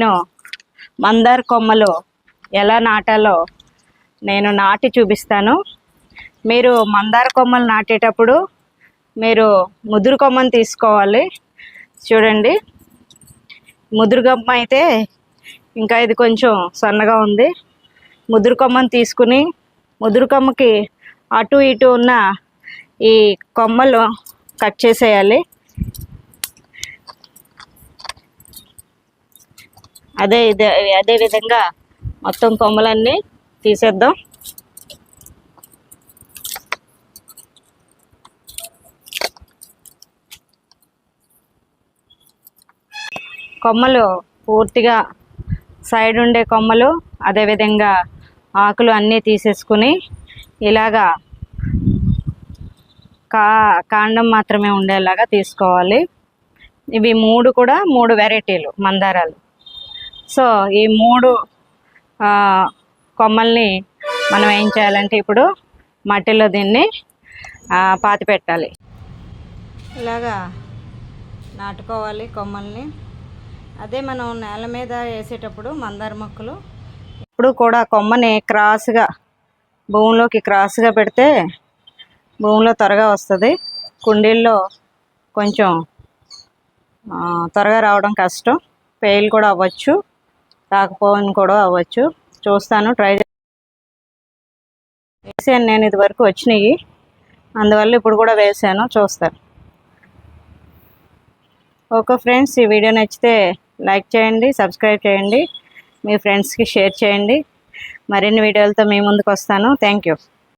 నేను మందార కొమ్మలు ఎలా నాటాలో నేను నాటి చూపిస్తాను. మీరు మందార కొమ్మలు నాటేటప్పుడు మీరు ముదురు కొమ్మను తీసుకోవాలి. చూడండి. ముదురు కొమ్మ అయితే ఇంకా ఇది కొంచెం సన్నగా ఉంది. ముదురు కొమ్మను తీసుకుని ముదురు కొమ్మకి అటు ఇటు ఉన్న ఈ కొమ్మలు కట్ చేసేయాలి. అదే ఇదే అదే విధంగా మొత్తం కొమ్మలన్నీ తీసేద్దాం. కొమ్మలు పూర్తిగా సైడ్ ఉండే కొమ్మలు అదేవిధంగా ఆకులు అన్నీ తీసేసుకుని ఇలాగా కా కాండం మాత్రమే ఉండేలాగా తీసుకోవాలి. ఇవి మూడు కూడా మూడు వెరైటీలు మందారాలు. సో ఈ మూడు కొమ్మల్ని మనం ఏం చేయాలంటే ఇప్పుడు మట్టిలో దీన్ని పాతి పెట్టాలి. ఇలాగా నాటుకోవాలి కొమ్మల్ని. అదే మనం నేల మీద వేసేటప్పుడు మందార మొక్కలు. ఇప్పుడు కూడా కొమ్మని క్రాస్గా భూమిలోకి క్రాస్గా పెడితే భూమిలో త్వరగా వస్తుంది. కుండీల్లో కొంచెం త్వరగా రావడం కష్టం. పెయిల్ కూడా అవ్వచ్చు. రాకపోవని కూడా అవ్వచ్చు. చూస్తాను ట్రై వేసాను నేను ఇది వరకు వచ్చినాయి. అందువల్ల ఇప్పుడు కూడా వేసాను చూస్తాను. ఓకే ఫ్రెండ్స్ ఈ వీడియో నచ్చితే లైక్ చేయండి సబ్స్క్రైబ్ చేయండి. మీ ఫ్రెండ్స్కి షేర్ చేయండి. మరిన్ని వీడియోలతో మీ ముందుకు వస్తాను. Thank you.